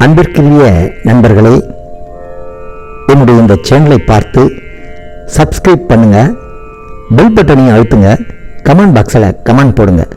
அன்பிற்குரிய நண்பர்களே என்னுடைய இந்த சேனலை பார்த்து சப்ஸ்கிரைப் பண்ணுங்கள் பெல் பட்டனையும் அழுத்துங்க கமெண்ட் பாக்ஸில் கமெண்ட் போடுங்கள்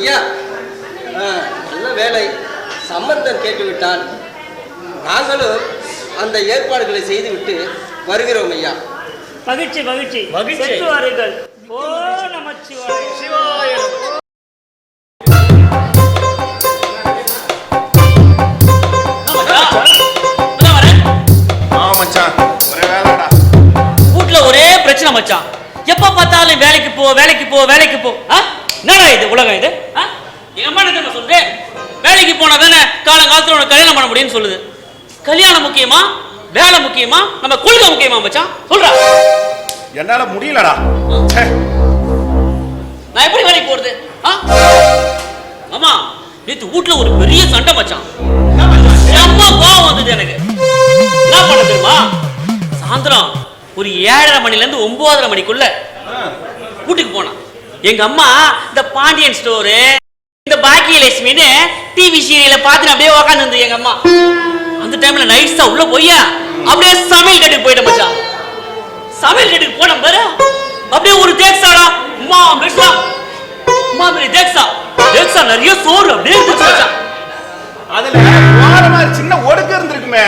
ஐயா நல்ல வேலை. சம்பந்தம் கேட்டுவிட்டான். நாங்களும் அந்த ஏற்பாடுகளை செய்துவிட்டு வருகிறோம் ஐயா. மகிழ்ச்சி மகிழ்ச்சி. மகிழ்ச்சி. வாருங்கள். ஓ நமச்சிவாய ஒரே பிரச்சனை மச்சான். எப்ப பார்த்தாலும் வேலைக்கு போ வேலைக்கு போ வேலைக்கு போ? என்னடா இது உலகம் இது? எங்க அம்மா என்ன சொல்றேன் வேலைக்கு போனா தானே காலங்காலத்துல உனக்கு கல்யாணம் பண்ண முடியும்னு சொல்லுது. கல்யாணம் முக்கியமா? வேலை முக்கியமா? நம்ம கொள்கை முக்கியமா மச்சான்? சொல்றா. என்னால முடியலடா. நான் எப்படி வேலைக்கு போறது? ஆ? மாமா நேத்து வீட்ல ஒரு பெரிய சண்டை மச்சான். செம்ம கோவம் வந்தது எனக்கு. என்ன பண்ண தெரியுமா? சாயந்தரம் ஒரு ஏழரை மணில இருந்து ஒன்பதரை மணிக்குள்ள வீட்டுக்கு போனான். எங்க அம்மா இந்த பாண்டியன் ஸ்டோரு இந்த பாக்கியலட்சுமின்னு டிவி சீரியல பார்த்து அப்படியே உக்காந்து எங்க அம்மா. அந்த டைம்ல நைட்ஸா உள்ள போய் அப்படியே சமையல் கட்டுக்கு போயிட்டேன் மச்சான். சமையல் கட்டுக்கு போன பாரு. அப்படியே ஒரு தேக்ஸாடா. அம்மா பெருசா அம்மா பெரிய தேக்ஸா. தேக்ஸா நிறைய சோறு அப்படியே இருந்துச்சு மச்சான். அதுல ஓர மாதிரி சின்ன ஒடுக்கு இருந்திருக்குமே.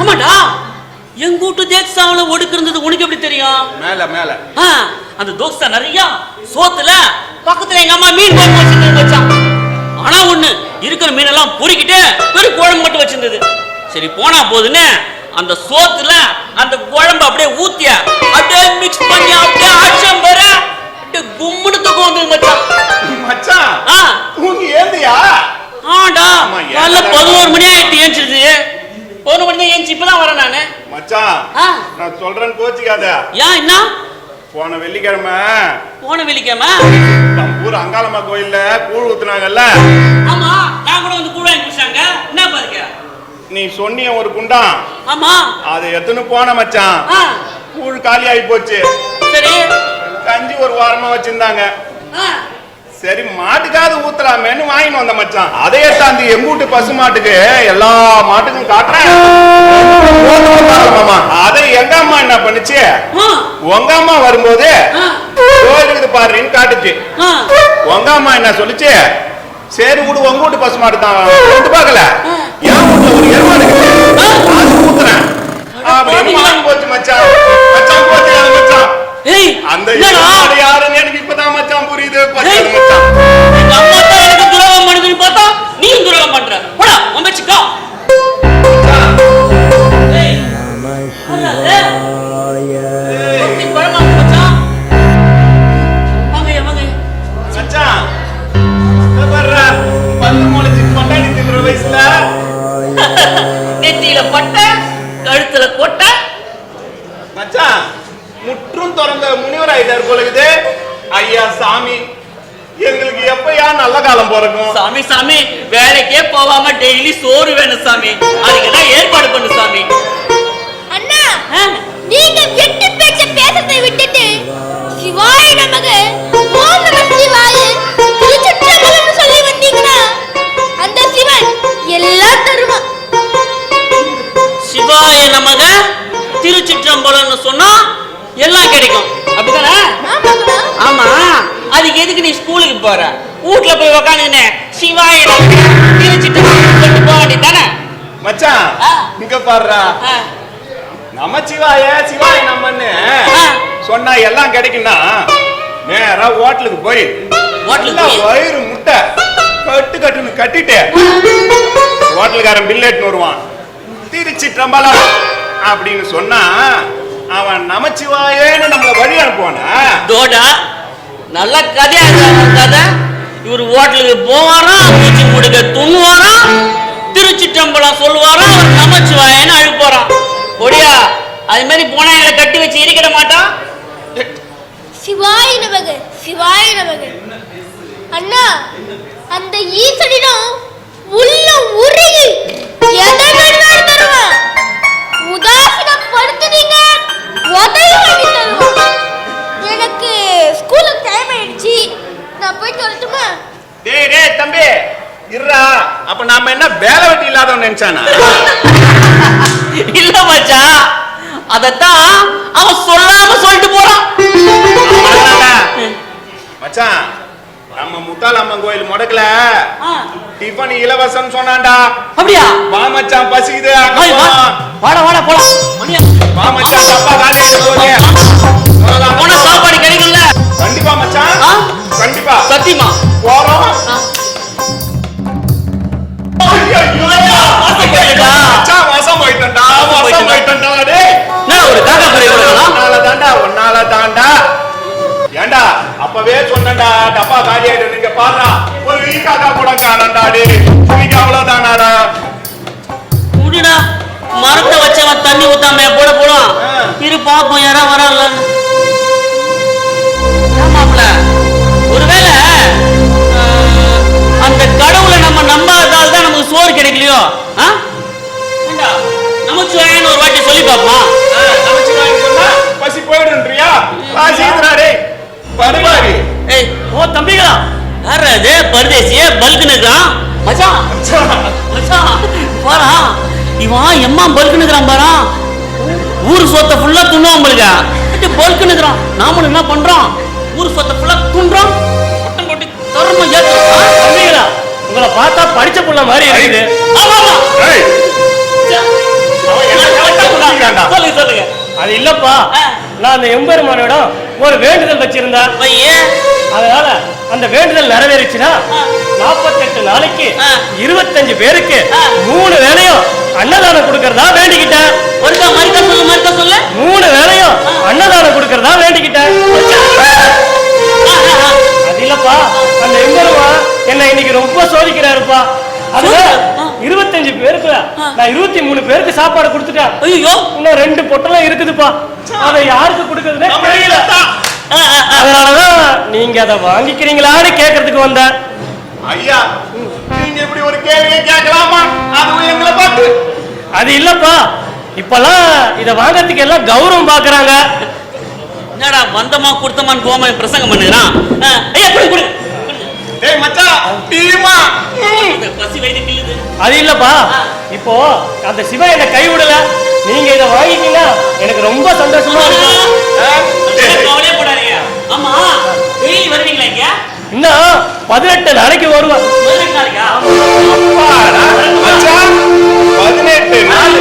ஆமாடா. எங்க வீட்டு தேக்ஸாவுல ஒடுக்கு இருந்தது உனக்கு எப்படி தெரியும்? மேல மேல. ஆ, அந்த தோசை நிறைய சோத்துல பக்கத்துல எங்க அம்மா மீன் குழம்பு வச்சிருந்து வச்சான் ஆனா ஒண்ணு இருக்கிற மீனெல்லாம் பொறிக்கிட்டு வெறும் குழம்பு மட்டும் வச்சிருந்தது. சரி போனா போதுன்னு அந்த சோத்துல அந்த குழம்பு அப்படியே ஊத்திய அப்படியே மிக்ஸ் பண்ணி அப்படியே பாரு அப்படியே கும்முன்னு தூக்கம் வந்து மச்சான். மச்சான் ஆ. தூங்கி ஏந்தியா? காலைல தான் பதினோரு மணி ஆயிட்டு ஏஞ்சிருது. பதினோரு மணி தான் ஏஞ்சி இப்பதான் வரேன் நானு. மச்சான் நான் சொல்றேன்னு கோச்சிக்காத. ஏன் என்ன? போன வெள்ளிக்கிழமை. போன வெள்ளிக்கிழமை? நம்ம ஊர் அங்காளம்மா கோயில்ல கூழ் ஊத்துனாங்கல்ல? ஆமா நான் கூட வந்து கூட குடிச்சாங்க என்ன பாருங்க நீ சொன்னிய ஒரு குண்டான் ஆமா. அதை எத்தனை போன மச்சான். கூழ் காலி ஆகி போச்சு. சரி. கஞ்சி ஒரு வாரமா வச்சிருந்தாங்க. ஆ. சரி மாட்டுக்காவது ஊத்தலாமேன்னு வாங்கிட்டு வந்த மச்சான். அதை எடுத்தாந்து எங்கூட்டு பசு மாட்டுக்கு எல்லா மாட்டுக்கும் காட்டுறேன். அதை எங்க அம்மா என்ன பண்ணுச்சு? உங்க அம்மா வரும்போது கோயிலுக்கு பாருன்னு காட்டுச்சு. உங்க அம்மா என்ன சொல்லுச்சு? சரி விடு உங்க வீட்டு பசு மாட்டு தான் வந்து பார்க்கல. என் வீட்டுல ஒரு எருமாடு. அது ஊத்துறேன். அப்படின்னு போச்சு மச்சான். மச்சான் போச்சு மச்சான்? அந்த யாருன்னு எனக்கு இப்பதான் மச்சான் புரியுது. நெத்தியில பட்டை கழுத்துல கொட்டை. மச்சான் முற்றும் திறந்த முனிவர் ஆயிட்டார் போல இருக்குது ஐயா சாமி எங்களுக்கு எப்பயா நல்ல காலம் பிறக்கும்? சாமி சாமி வேலைக்கே போகாம டெய்லி சோறு வேணும் சாமி. அதுக்கு ஏற்பாடு பண்ணு சாமி? அண்ணா நீங்க கெட்டு பேச்ச பேசுறதை விட்டுட்டு சிவாய நமக ஓம் நம சிவாய திருச்சிற்றம்பலம்னு சொல்லி வந்தீங்கன்னா அந்த சிவன் எல்லாம் தருவான். சிவாய நமக திருச்சிற்றம்பலம்னு சொன்னா எல்லாம் கிடைக்கும். அப்படிதானே ஆமா அதுக்கு எதுக்கு நீ ஸ்கூலுக்கு போற? வீட்ல போய் உக்காந்துன்னு சிவாய சொல்லிட்டு போக வேண்டியதானே மச்சான். இங்க பாருடா. நமச்சிவாய சிவாய நம்மன்னு சொன்னா எல்லாம் கிடைக்கும்னா நேரா ஹோட்டலுக்கு போய் ஹோட்டலுக்கு? வயிறு முட்டை கட்டு கட்டுன்னு கட்டிட்டு ஹோட்டலுக்காரன் பில் எடுத்துன்னு வருவான். திருச்சி trambala அப்படின்னு சொன்னா அவன் நமச்சிவாயேன்னு நம்மள வழி அனுப்புவானா? தோடா நல்ல கதையா கதை. இவர் ஹோட்டலுக்கு போவாராம் மூச்சு முடுக்க தூங்குவாராம் திருச்சிற்றம்பலம் சொல்லுவாராம் அது மாதிரி போனா எங்களை கட்டி வச்சு இருக்கிட மாட்டான் சிவாய நமக சிவாய நமக. அண்ணா அந்த ஈசனிடம் உள்ள உருகி எதை வேணாலும் தருவான் உதாசீனப்படுத்துனீங்க உதவி வாங்கி தருவான் எனக்கு ஸ்கூலுக்கு டைம் ஆயிடுச்சு. நான் போயிட்டு வரட்டுமா டேய் டேய் தம்பி இருடா. அப்ப நாம என்ன வேலை வெட்டி இல்லாதவன் நினைச்சானா? இல்ல மச்சான். அதத்தான் அவன் சொல்லாம சொல்லிட்டு போறான். மச்சான் நம்ம முத்தாலம்மன் கோயில் முடக்கல. டிஃபன் இலவசம் சொன்னான்டா. அப்படியா? வா மச்சான் பசிக்குது ஐய். வாடா வாடா போலாம். வா மச்சான் டப்பா காலி. போனா சாப்பாடு கிடைக்கும்ல. கண்டிப்பா மச்சான்? கண்டிப்பா. சத்தியமா? போறோம். ஆ. இது பல்குனுக்குறான் நாமளும் என்ன பண்றோம்? ஊர் சொத்தை ஃபுல்லா துண்டுறோம் ஒட்டம் போட்டு தரமா ஏத்துறோம் தம்பிகளா உங்களை பார்த்தா படிச்ச புள்ள மாதிரி இருக்குது. சொல்லுங்க சொல்லுங்க. அது இல்லப்பா. நான் அந்த எம்பெருமானிடம் ஒரு வேண்டுதல் வச்சிருந்தேன் அதனால அந்த வேண்டுதல் நிறைவேறிச்சுன்னா நாற்பத்தெட்டு நாளைக்கு. இருபத்தஞ்சு பேருக்கு. மூணு வேளையும் அன்னதானம் கொடுக்கறதா வேண்டிக்கிட்டேன். மறுக்கா கொடுக்கறதா வேண்டிக்கிட்டேன். அது இல்லப்பா அந்த எம்பெருமா என்ன இன்னைக்கு ரொம்ப சோதிக்கிறாருப்பா. அதுல. இருபத்தஞ்சு பேருக்கு நான் இருபத்தி மூணு பேருக்கு சாப்பாடு கொடுத்துட்டேன் ஐயோ இன்னும் ரெண்டு பொட்டலம் இருக்குதுப்பா. அதை யாருக்கு கொடுக்கறதுனே நம்ம தெரியல. இல்லத்தான். ஆ, ஆ, ஆ. அதனாலதான் நீங்க அதை வாங்கிக்கிறீங்களான்னு கேட்கறதுக்கு வந்தேன். ஐயா நீங்க இப்படி ஒரு கேள்வியை கேட்கலாமா? அதுவும் எங்களை பார்த்து. அது இல்லப்பா. இப்பெல்லாம் இத வாங்கறதுக்கு எல்லாம் கௌரவம் பாக்குறாங்க என்னடா வந்தமா கொடுத்தமான்னு கோமா பிரசங்கம் பண்ணுகிறான் ஐயா குடு குடு. டேய் மச்சான் டீமா. பசி வயிறு கிள்ளுது அது இல்லப்பா. இப்போ அந்த சிவன் என்ன கை விடல நீங்க இத வாங்கிட்டீங்கன்னா எனக்கு ரொம்ப சந்தோஷமா இருக்கும் கவலையே போடாதீங்க. ஆமா டெய்லி வருவீங்களா இங்க? இன்னும் பதினெட்டு நாளைக்கு வருவேன். பதினெட்டு நாளைக்கா? மச்சான் பதினெட்டு நாள்.